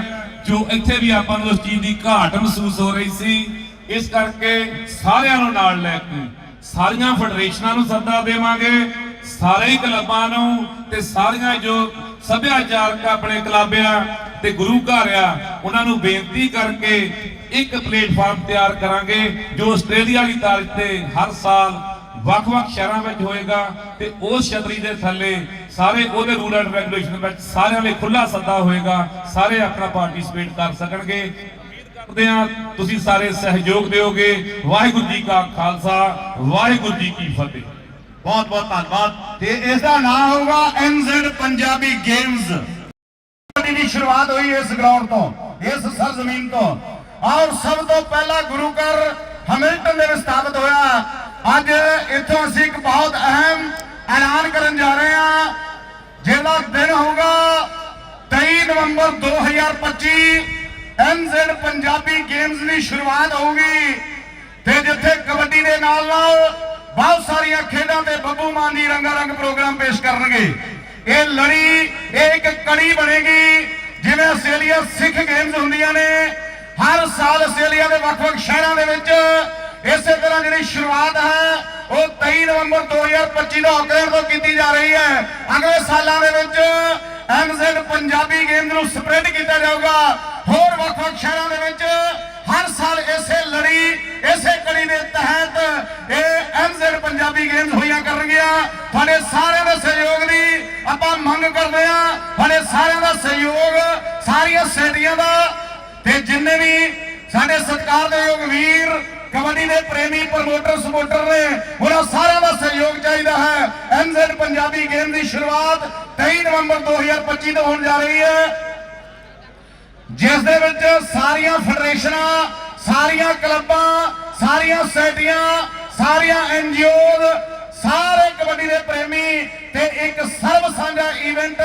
ਜੋ ਇੱਥੇ ਵੀ ਆਪਾਂ ਨੂੰ ਉਸ ਚੀਜ਼ ਦੀ ਘਾਟ ਮਹਿਸੂਸ ਹੋ ਰਹੀ ਸੀ। ਇਸ ਕਰਕੇ ਸਾਰਿਆਂ ਨੂੰ ਨਾਲ ਲੈ ਕੇ ਸਾਰੀਆਂ ਫੈਡਰੇਸ਼ਨਾਂ ਨੂੰ ਸੱਦਾ ਦੇਵਾਂਗੇ, ਸਾਰੇ ਹੀ ਕਲੱਬਾਂ ਨੂੰ ਤੇ ਸਾਰੀਆਂ ਜੋ ਸੱਭਿਆਚਾਰਕ ਆਪਣੇ ਕਲੱਬ ਤੇ ਗੁਰੂ ਘਰ ਆ, ਉਹਨਾਂ ਨੂੰ ਬੇਨਤੀ ਕਰਕੇ ਇੱਕ ਪਲੇਟਫਾਰਮ ਤਿਆਰ ਕਰਾਂਗੇ, ਜੋ ਆਸਟ੍ਰੇਲੀਆ ਦੀ ਤਾਰੀਖ ਤੇ ਹਰ ਸਾਲ ਵੱਖ-ਵੱਖ ਸ਼ਹਿਰਾਂ ਵਿੱਚ ਹੋਏਗਾ ਤੇ ਉਸ ਛਤਰੀ ਦੇ ਥੱਲੇ ਸਾਰੇ ਉਹਦੇ ਰੂਲ ਐਂਡ ਰੈਗੂਲੇਸ਼ਨ ਵਿੱਚ ਸਾਰਿਆਂ ਲਈ ਖੁੱਲਾ ਸੱਦਾ ਹੋਏਗਾ, ਸਾਰੇ ਆਪਣਾ ਪਾਰਟਿਸਿਪੇਟ ਕਰ ਸਕਣਗੇ। ਕਰਦੇ ਆ ਤੁਸੀਂ ਸਾਰੇ ਸਹਿਯੋਗ ਦਿਓਗੇ। ਵਾਹਿਗੁਰੂ ਜੀ ਕਾ ਖਾਲਸਾ, ਵਾਹਿਗੁਰੂ ਜੀ ਕੀ ਫਤਿਹ। ਬਹੁਤ ਬਹੁਤ ਧੰਨਵਾਦ। ਤੇ ਇਸ ਦਾ ਨਾਮ ਹੋਊਗਾ ਐਨਜ਼ੈਡ ਪੰਜਾਬੀ ਗੇਮਸ ਦੀ ਸ਼ੁਰੂਆਤ ਹੋਈ ਇਸ ਗਰਾਊਂਡ ਤੋਂ, ਇਸ ਸਰਜ਼ਮੀਨ ਤੋਂ। ਔਰ ਸਭ ਤੋਂ ਪਹਿਲਾ ਗੁਰੂ ਘਰ ਹਮਿਲਟਨ ਦੇ ਵਿੱਚ ਸਥਾਪਿਤ ਹੋਇਆ। ਅੱਜ ਇੱਥੋਂ ਅਸੀਂ ਇੱਕ ਬਹੁਤ ਅਹਿਮ ਐਲਾਨ ਕਰਨ ਜਾ ਰਹੇ ਹਾਂ। ਜਿਹੜਾ ਦਿਨ ਹੋਊਗਾ 23 ਨਵੰਬਰ 2025 ਐਨਜ਼ੈਡ ਪੰਜਾਬੀ ਗੇਮਸ ਦੀ ਸ਼ੁਰੂਆਤ ਹੋਊਗੀ ਤੇ ਜਿੱਥੇ ਕਬੱਡੀ ਦੇ ਨਾਲ ਨਾਲ ਬਹੁਤ ਸਾਰੀਆਂ ਖੇਡਾਂ ਤੇ ਬੱਬੂ ਮਾਨ ਜੀ ਰੰਗਾ ਰੰਗ ਪ੍ਰੋਗਰਾਮ ਪੇਸ਼ ਕਰਨਗੇ। ਇਹ ਲੜੀ, ਇਹ ਇੱਕ ਕੜੀ ਬਣੇਗੀ, ਜਿਵੇਂ ਆਸਟ੍ਰੇਲੀਆ ਸਿੱਖ ਗੇਮਸ ਹੁੰਦੀਆਂ ਨੇ। ਹਰ ਸਾਲ ਆਸਟ੍ਰੇਲੀਆ ਦੇ ਵੱਖ-ਵੱਖ ਸ਼ਹਿਰਾਂ ਦੇ ਵਿੱਚ ਇਸੇ ਤਰ੍ਹਾਂ ਜਿਹੜੀ ਸ਼ੁਰੂਆਤ ਹੈ, ਉਹ 23 ਨਵੰਬਰ 2025 ਨੂੰ ਆਕਲੈਂਡ ਤੋਂ ਕੀਤੀ ਜਾ ਰਹੀ ਹੈ। ਅਗਲੇ ਸਾਲਾਂ ਦੇ ਵਿੱਚ ਐਮਜ਼ੈਡ ਪੰਜਾਬੀ ਗੇਮ ਨੂੰ ਸਪਰੈਡ ਕੀਤਾ ਜਾਊਗਾ। ਹੋਰ ਵੱਖ-ਵੱਖ ਸ਼ਹਿਰਾਂ ਦੇ ਵਿੱਚ ਹਰ ਸਾਲ ਇਸੇ ਲੜੀ, ਇਸੇ ਕੜੀ ਦੇ ਤਹਿਤ ਇਹ ਐਮਜ਼ੈਡ ਪੰਜਾਬੀ ਗੇਮਸ ਹੋਈਆਂ ਕਰਨਗੀਆਂ। ਤੁਹਾਡੇ ਸਾਰਿਆਂ ਦੇ ਸਹਿਯੋਗ ਦੀ ਆਪਾਂ ਮੰਗ ਕਰਦੇ ਹਾਂ ਤੁਹਾਡੇ ਸਾਰਿਆਂ ਦਾ ਸਹਿਯੋਗ ਸਾਰੀਆਂ ਸੈਟੀਆਂ ਦਾ। ਤੇ ਜਿੰਨੇ ਵੀ ਸਾਡੇ ਸਤਿਕਾਰ ਦੇ ਯੋਗ ਵੀਰ, ਕਬੱਡੀ ਦੇ ਪ੍ਰੇਮੀ ਪ੍ਰਮੋਟਰ ਸਪੋਰਟਰ ਨੇ, ਉਹਨਾਂ ਸਾਰਿਆਂ ਦਾ ਸਹਿਯੋਗ ਚਾਹੀਦਾ ਹੈ। ਐਮਜ਼ੈਡ ਪੰਜਾਬੀ ਗੇਮ ਦੀ ਸ਼ੁਰੂਆਤ 23 ਨਵੰਬਰ 2025 ਤੋਂ ਹੋਣ ਜਾ ਰਹੀ ਹੈ। ਜਿਸ ਦੇ ਵਿੱਚ ਸਾਰੀਆਂ ਫੈਡਰੇਸ਼ਨਾਂ, ਸਾਰੀਆਂ ਕਲੱਬਾਂ, ਸਾਰੀਆਂ ਸੋਸਾਇਟੀਆਂ, ਸਾਰੀਆਂ ਐਨਜੀਓਜ਼ ਸਾਰੇ ਇੱਕ ਸਰਵ ਸਾਂਝਾ ਇਵੈਂਟ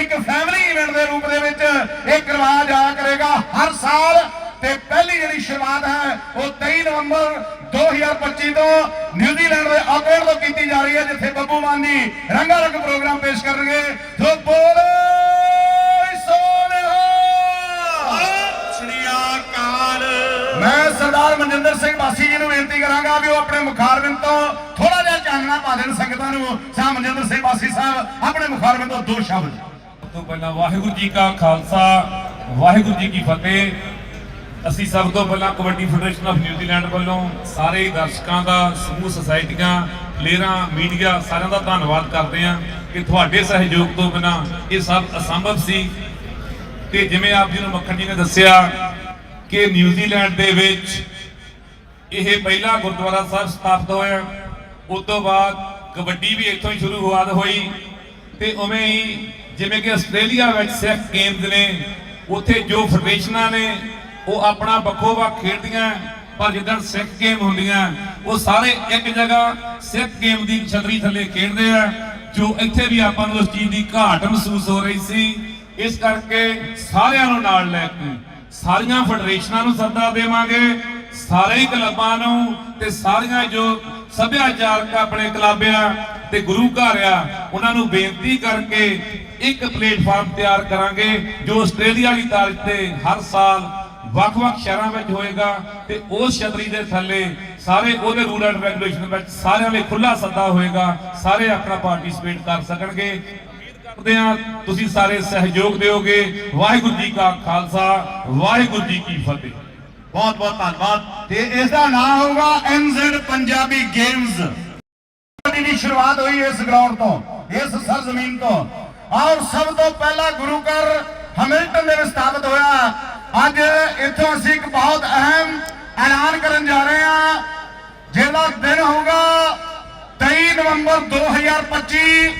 ਇੱਕ ਫੈਮਿਲੀ ਇਵੈਂਟ ਦੇ ਰੂਪ ਦੇ ਵਿੱਚ ਇਹ ਕਰਵਾਇਆ ਜਾ ਕਰੇਗਾ ਹਰ ਸਾਲ। ਤੇ ਪਹਿਲੀ ਜਿਹੜੀ ਸ਼ੁਰੂਆਤ ਹੈ, ਉਹ 23 ਨਵੰਬਰ 2025 ਤੋਂ ਨਿਊਜ਼ੀਲੈਂਡ ਦੇ ਆਕਲੈਂਡ ਤੋਂ ਕੀਤੀ ਜਾ ਰਹੀ ਹੈ, ਜਿੱਥੇ ਬੱਬੂ ਮਾਨ ਜੀ ਰੰਗਾ ਰੰਗ ਪ੍ਰੋਗਰਾਮ ਪੇਸ਼ ਕਰਨਗੇ। ਸੋ ਬੋਲੇ ਕਰਾਂਗਾ ਵੀ ਉਹ ਆਪਣੇ ਮੁਖਾਰਬਿੰਦ ਤੋਂ ਥੋੜਾ ਜਿਹਾ ਚਾਨਣਾ ਪਾ ਦੇਣ ਸੰਗਤਾਂ ਨੂੰ। ਸਾਹ ਮਨਜਿੰਦਰ ਸਿੰਘ ਬਾਸੀ ਸਾਹਿਬ ਆਪਣੇ ਮੁਖਾਰਬਿੰਦ ਤੋਂ ਦੋ ਸ਼ਬਦ। ਤੋਂ ਪਹਿਲਾਂ ਵਾਹਿਗੁਰੂ ਜੀ ਕਾ ਖਾਲਸਾ, ਵਾਹਿਗੁਰੂ ਜੀ ਕੀ ਫਤਿਹ। ਅਸੀਂ ਸਭ ਤੋਂ ਪਹਿਲਾਂ ਕਬੱਡੀ ਫੈਡਰੇਸ਼ਨ ਆਫ ਨਿਊਜ਼ੀਲੈਂਡ ਵੱਲੋਂ ਸਾਰੇ ਦਰਸ਼ਕਾਂ ਦਾ, ਸਮੂਹ ਸੁਸਾਇਟੀਆਂ, ਪਲੇਅਰਾਂ, ਮੀਡੀਆ ਸਾਰਿਆਂ ਦਾ ਧੰਨਵਾਦ ਕਰਦੇ ਹਾਂ ਕਿ ਤੁਹਾਡੇ ਸਹਿਯੋਗ ਤੋਂ ਬਿਨਾ ਇਹ ਸਭ ਅਸੰਭਵ ਸੀ। ਤੇ ਜਿਵੇਂ ਆਪ ਜੀ ਨੂੰ ਮੱਖਣ ਜੀ ਨੇ ਦੱਸਿਆ ਕਿ ਨਿਊਜ਼ੀਲੈਂਡ ਦੇ ਵਿੱਚ ਇਹ ਪਹਿਲਾ ਗੁਰਦੁਆਰਾ ਸਾਹਿਬ ਸਥਾਪਿਤ ਹੋਇਆ। ਉਸ ਤੋਂ ਬਾਅਦ ਕਬੱਡੀ ਵੀ ਇੱਥੋਂ ਹੀ ਸ਼ੁਰੂਆਤ ਹੋਈ ਤੇ ਉਵੇਂ ਹੀ ਜਿਵੇਂ ਕਿ ਆਸਟ੍ਰੇਲੀਆ ਵਿੱਚ ਸਿੱਖ ਗੇਮਸ ਨੇ, ਉੱਥੇ ਜੋ ਫੈਡਰੇਸ਼ਨਾਂ ਨੇ, ਉਹ ਆਪਣਾ ਵੱਖੋ ਵੱਖ ਖੇਡਦੀਆਂ, ਪਰ ਜਿੱਦਾਂ ਸਿੱਖ ਗੇਮ ਹੁੰਦੀਆਂ, ਉਹ ਸਾਰੇ ਇੱਕ ਜਗ੍ਹਾ ਸਿੱਖ ਗੇਮ ਦੀ ਛਤਰੀ ਥੱਲੇ ਖੇਡਦੇ ਆ, ਜੋ ਇੱਥੇ ਵੀ ਆਪਾਂ ਨੂੰ ਉਸ ਚੀਜ਼ ਦੀ ਘਾਟ ਮਹਿਸੂਸ ਹੋ ਰਹੀ ਸੀ। ਇਸ ਕਰਕੇ ਸਾਰਿਆਂ ਨੂੰ ਨਾਲ ਲੈ ਕੇ, ਸਾਰੀਆਂ ਫੈਡਰੇਸ਼ਨਾਂ ਨੂੰ ਸੱਦਾ ਦੇਵਾਂਗੇ। ਸਾਰੇ ਹੀ ਕਲੱਬਾਂ ਨੂੰ ਤੇ ਸਾਰੀਆਂ ਜੋ ਸੱਭਿਆਚਾਰਕ ਆਪਣੇ ਕਲੱਬ ਆ ਤੇ ਗੁਰੂ ਘਰ ਆ, ਉਹਨਾਂ ਨੂੰ ਬੇਨਤੀ ਕਰਕੇ ਇੱਕ ਪਲੇਟਫਾਰਮ ਤਿਆਰ ਕਰਾਂਗੇ ਜੋ ਆਸਟ੍ਰੇਲੀਆ ਦੀ ਤਾਰੀਖ ਤੇ ਹਰ ਸਾਲ ਵੱਖ-ਵੱਖ ਸ਼ਹਿਰਾਂ ਵਿੱਚ ਹੋਏਗਾ ਤੇ ਉਸ ਛਤਰੀ ਦੇ ਥੱਲੇ ਸਾਰੇ ਉਹਦੇ ਰੂਲ ਐਂਡ ਰੈਗੂਲੇਸ਼ਨ ਵਿੱਚ ਸਾਰਿਆਂ ਲਈ ਖੁੱਲਾ ਸੱਦਾ ਹੋਏਗਾ, ਸਾਰੇ ਆਪਣਾ ਪਾਰਟਿਸਿਪੇਟ ਕਰ ਸਕਣਗੇ। ਕਰਦੇ ਹਾਂ ਤੁਸੀਂ ਸਾਰੇ ਸਹਿਯੋਗ ਦਿਓਗੇ। ਵਾਹਿਗੁਰੂ ਜੀ ਕਾ ਖਾਲਸਾ, ਵਾਹਿਗੁਰੂ ਜੀ ਕੀ ਫਤਿਹ। ਬਹੁਤ ਬਹੁਤ ਧੰਨਵਾਦ। ਤੇ ਇਸ ਦਾ ਨਾਮ ਹੋਊਗਾ NZ ਪੰਜਾਬੀ ਗੇਮਸ ਦੀ ਸ਼ੁਰੂਆਤ ਹੋਈ ਇਸ ਗਰਾਊਂਡ ਤੋਂ, ਇਸ ਸਰਜ਼ਮੀਨ ਤੋਂ। ਔਰ ਸਭ ਤੋਂ ਪਹਿਲਾ ਗੁਰੂ ਘਰ ਹੈਮਿਲਟਨ ਦੇ ਵਿੱਚ ਸਥਾਪਿਤ ਹੋਇਆ। ਅੱਜ ਇੱਥੋਂ ਅਸੀਂ ਇੱਕ ਬਹੁਤ ਅਹਿਮ ਐਲਾਨ ਕਰਨ ਜਾ ਰਹੇ ਹਾਂ। ਜਿਹੜਾ ਦਿਨ ਹੋਊਗਾ 23 ਨਵੰਬਰ 2025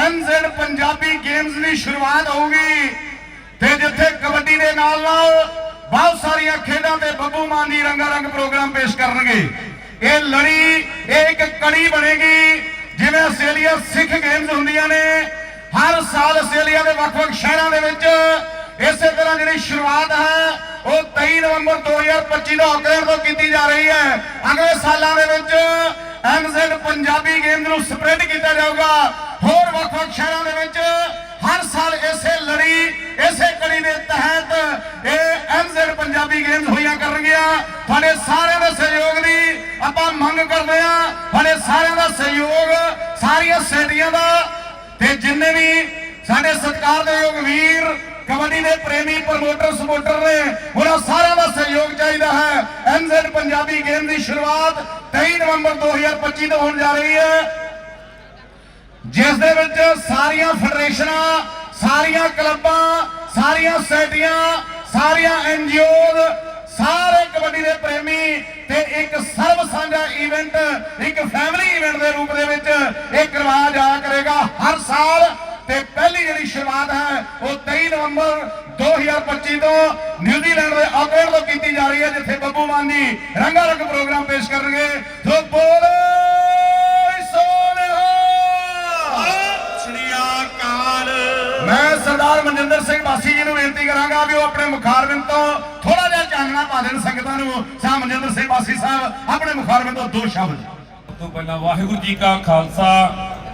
NZ ਪੰਜਾਬੀ ਗੇਮਸ ਦੀ ਸ਼ੁਰੂਆਤ ਹੋਊਗੀ। ਤੇ ਜਿੱਥੇ ਕਬੱਡੀ ਦੇ ਨਾਲ ਨਾਲ ਬਹੁਤ ਸਾਰੀਆਂ ਖੇਡਾਂ ਤੇ ਬੱਬੂ ਮਾਨ ਜੀ ਰੰਗਾ ਰੰਗ ਪ੍ਰੋਗਰਾਮ ਪੇਸ਼ ਕਰਨਗੇ। ਇਹ ਲੜੀ, ਇਹ ਇੱਕ ਕੜੀ ਬਣੇਗੀ, ਜਿਵੇਂ ਆਸਟ੍ਰੇਲੀਆ ਸਿੱਖ ਗੇਮਸ ਹੁੰਦੀਆਂ ਨੇ। ਹਰ ਸਾਲ ਆਸਟ੍ਰੇਲੀਆ ਦੇ ਵੱਖ-ਵੱਖ ਸ਼ਹਿਰਾਂ ਦੇ ਵਿੱਚ ਇਸੇ ਤਰ੍ਹਾਂ ਜਿਹੜੀ ਸ਼ੁਰੂਆਤ ਹੈ, ਉਹ 23 ਨਵੰਬਰ 2025 ਨੂੰ ਆਕਲੈਂਡ ਤੋਂ ਕੀਤੀ ਜਾ ਰਹੀ ਹੈ। ਅਗਲੇ ਸਾਲਾਂ ਦੇ ਵਿੱਚ ਐਨਜ਼ੈਡ ਪੰਜਾਬੀ ਗੇਮ ਨੂੰ ਸਪਰੈਡ ਕੀਤਾ ਜਾਊਗਾ। ਹੋਰ ਵੱਖ-ਵੱਖ ਸ਼ਹਿਰਾਂ ਦੇ ਵਿੱਚ ਹਰ ਸਾਲ ਇਸੇ ਲੜੀ, ਇਸੇ ਕੜੀ ਦੇ ਤਹਿਤ ਇਹ ਐਨਜ਼ੈਡ ਪੰਜਾਬੀ ਗੇਮਸ ਹੋਈਆਂ ਕਰਨਗੀਆਂ। ਤੁਹਾਡੇ ਸਾਰਿਆਂ ਦੇ ਸਹਿਯੋਗ ਦੀ ਆਪਾਂ ਮੰਗ ਕਰਦੇ ਹਾਂ। ਤੁਹਾਡੇ ਸਾਰਿਆਂ ਦਾ ਸਹਿਯੋਗ ਸਾਰੀਆਂ ਸੈਟੀਆਂ ਦਾ। ਤੇ ਜਿੰਨੇ ਵੀ ਸਾਡੇ ਸਤਿਕਾਰ ਵੀਰ, ਕਬੱਡੀ ਦੇ ਪ੍ਰੇਮੀ, ਪ੍ਰਮੋਟਰ, ਸਪੋਰਟਰ ਨੇ, ਉਹਨਾਂ ਸਾਰਿਆਂ ਦਾ ਸਹਿਯੋਗ ਚਾਹੀਦਾ ਹੈ। ਐਨਜ਼ੈਡ ਪੰਜਾਬੀ ਗੇਮ ਦੀ ਸ਼ੁਰੂਆਤ 23 ਨਵੰਬਰ 2025 ਤੋਂ ਹੋਣ ਜਾ ਰਹੀ ਹੈ। ਜਿਸ ਦੇ ਵਿੱਚ ਸਾਰੀਆਂ ਫੈਡਰੇਸ਼ਨਾਂ, ਸਾਰੀਆਂ ਕਲੱਬਾਂ, ਸਾਰੀਆਂ ਸੋਸਾਇਟੀਆਂ ਸਾਰੀਆਂ ਐਨਜੀਓਜ਼ ਸਾਰੇ ਕਬੱਡੀ ਦੇ ਪ੍ਰੇਮੀ ਤੇ ਇੱਕ ਸਰਵ ਸਾਂਝਾ ਇਵੈਂਟ ਇੱਕ ਫੈਮਿਲੀ ਇਵੈਂਟ ਦੇ ਰੂਪ ਦੇ ਵਿੱਚ ਇਹ ਕਰਵਾਇਆ ਜਾਇਆ ਕਰੇਗਾ ਹਰ ਸਾਲ। ਤੇ ਪਹਿਲੀ ਜਿਹੜੀ ਸ਼ੁਰੂਆਤ ਹੈ, ਉਹ 23 ਨਵੰਬਰ 2025 ਤੋਂ ਨਿਊਜ਼ੀਲੈਂਡ ਦੇ ਆਕਲੈਂਡ ਤੋਂ ਕੀਤੀ ਜਾ ਰਹੀ ਹੈ, ਜਿੱਥੇ ਬੱਬੂ ਮਾਨ ਜੀ ਰੰਗਾ ਰੰਗ ਪ੍ਰੋਗਰਾਮ ਪੇਸ਼ ਕਰਨਗੇ। ਸੋ ਬੋਲੇ ਸਰਦਾਰ ਮਨਜਿੰਦਰ ਸਿੰਘ ਬਾਸੀ ਜੀ ਨੂੰ ਬੇਨਤੀ ਕਰਾਂਗਾ ਵੀ ਉਹ ਆਪਣੇ ਮੁਖਾਰਬਿੰਦ ਤੋਂ ਥੋੜਾ ਜਿਹਾ ਚਾਨਣਾ ਪਾ ਦੇਣ ਸੰਗਤਾਂ ਨੂੰ। ਸਾਹ ਮਨਜਿੰਦਰ ਸਿੰਘ ਬਾਸੀ ਸਾਹਿਬ ਆਪਣੇ ਮੁਖਾਰਬਿੰਦ ਤੋਂ ਦੋ ਸ਼ਬਦ। ਤੋਂ ਪਹਿਲਾਂ ਵਾਹਿਗੁਰੂ ਜੀ ਕਾ ਖਾਲਸਾ,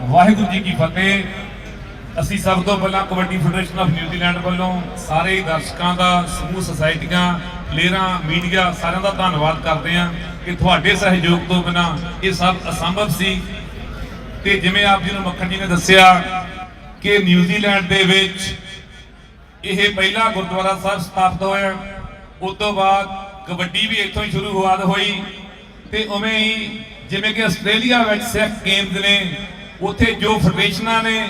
ਵਾਹਿਗੁਰੂ ਜੀ ਕੀ ਫਤਿਹ। ਅਸੀਂ ਸਭ ਤੋਂ ਪਹਿਲਾਂ ਕਬੱਡੀ ਫੈਡਰੇਸ਼ਨ ਆਫ ਨਿਊਜ਼ੀਲੈਂਡ ਵੱਲੋਂ ਸਾਰੇ ਦਰਸ਼ਕਾਂ ਦਾ, ਸਮੂਹ ਸੁਸਾਇਟੀਆਂ, ਪਲੇਅਰਾਂ, ਮੀਡੀਆ ਸਾਰਿਆਂ ਦਾ ਧੰਨਵਾਦ ਕਰਦੇ ਹਾਂ ਕਿ ਤੁਹਾਡੇ ਸਹਿਯੋਗ ਤੋਂ ਬਿਨਾ ਇਹ ਸਭ ਅਸੰਭਵ ਸੀ। ਤੇ ਜਿਵੇਂ ਆਪ ਜੀ ਨੂੰ ਮੱਖਣ ਜੀ ਨੇ ਦੱਸਿਆ ਕਿ ਨਿਊਜ਼ੀਲੈਂਡ ਦੇ ਵਿੱਚ ਇਹ ਪਹਿਲਾ ਗੁਰਦੁਆਰਾ ਸਾਹਿਬ ਸਥਾਪਿਤ ਹੋਇਆ। ਉਸ ਤੋਂ ਬਾਅਦ ਕਬੱਡੀ ਵੀ ਇੱਥੋਂ ਹੀ ਸ਼ੁਰੂਆਤ ਹੋਈ ਤੇ ਉਵੇਂ ਹੀ ਜਿਵੇਂ ਕਿ ਆਸਟ੍ਰੇਲੀਆ ਵਿੱਚ ਸਿੱਖ ਗੇਮਸ ਨੇ, ਉੱਥੇ ਜੋ ਫੈਡਰੇਸ਼ਨਾਂ ਨੇ,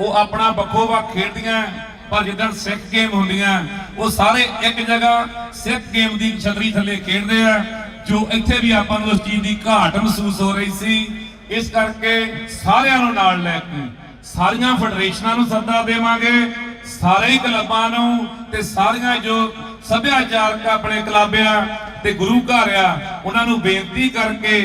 ਉਹ ਆਪਣਾ ਵੱਖੋ ਵੱਖ ਖੇਡਦੀਆਂ, ਪਰ ਜਿੱਦਾਂ ਸਿੱਖ ਗੇਮ ਹੁੰਦੀਆਂ, ਉਹ ਸਾਰੇ ਇੱਕ ਜਗ੍ਹਾ ਸਿੱਖ ਗੇਮ ਦੀ ਛਤਰੀ ਥੱਲੇ ਖੇਡਦੇ ਆ, ਜੋ ਇੱਥੇ ਵੀ ਆਪਾਂ ਨੂੰ ਉਸ ਚੀਜ਼ ਦੀ ਘਾਟ ਮਹਿਸੂਸ ਹੋ ਰਹੀ ਸੀ। ਇਸ ਕਰਕੇ ਸਾਰਿਆਂ ਨੂੰ ਨਾਲ ਲੈ ਕੇ ਸਾਰੀਆਂ ਫੈਡਰੇਸ਼ਨਾਂ ਨੂੰ ਸੱਦਾ ਦੇਵਾਂਗੇ, ਸਾਰੇ ਹੀ ਕਲੱਬਾਂ ਨੂੰ ਤੇ ਸਾਰੀਆਂ ਜੋ ਸੱਭਿਆਚਾਰਕ ਆਪਣੇ ਕਲੱਬ ਤੇ ਗੁਰੂ ਘਰ ਆ, ਉਹਨਾਂ ਨੂੰ ਬੇਨਤੀ ਕਰਕੇ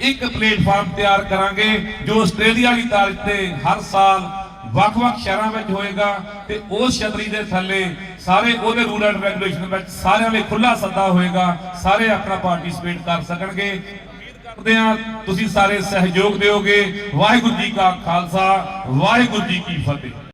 ਇੱਕ ਪਲੇਟਫਾਰਮ ਤਿਆਰ ਕਰਾਂਗੇ, ਜੋ ਆਸਟ੍ਰੇਲੀਆ ਦੀ ਤਾਰੀਖ ਤੇ ਹਰ ਸਾਲ ਵੱਖ-ਵੱਖ ਸ਼ਹਿਰਾਂ ਵਿੱਚ ਹੋਏਗਾ ਤੇ ਉਸ ਛਤਰੀ ਦੇ ਥੱਲੇ ਸਾਰੇ ਉਹਦੇ ਰੂਲ ਐਂਡ ਰੈਗੂਲੇਸ਼ਨ ਵਿੱਚ ਸਾਰਿਆਂ ਲਈ ਖੁੱਲਾ ਸੱਦਾ ਹੋਏਗਾ, ਸਾਰੇ ਆਪਣਾ ਪਾਰਟਿਸਿਪੇਟ ਕਰ ਸਕਣਗੇ। ਕਰਦੇ ਆ ਤੁਸੀਂ ਸਾਰੇ ਸਹਿਯੋਗ ਦਿਓਗੇ। ਵਾਹਿਗੁਰੂ ਜੀ ਕਾ ਖਾਲਸਾ ਵਾਹਿਗੁਰੂ ਜੀ ਕੀ ਫਤਿਹ।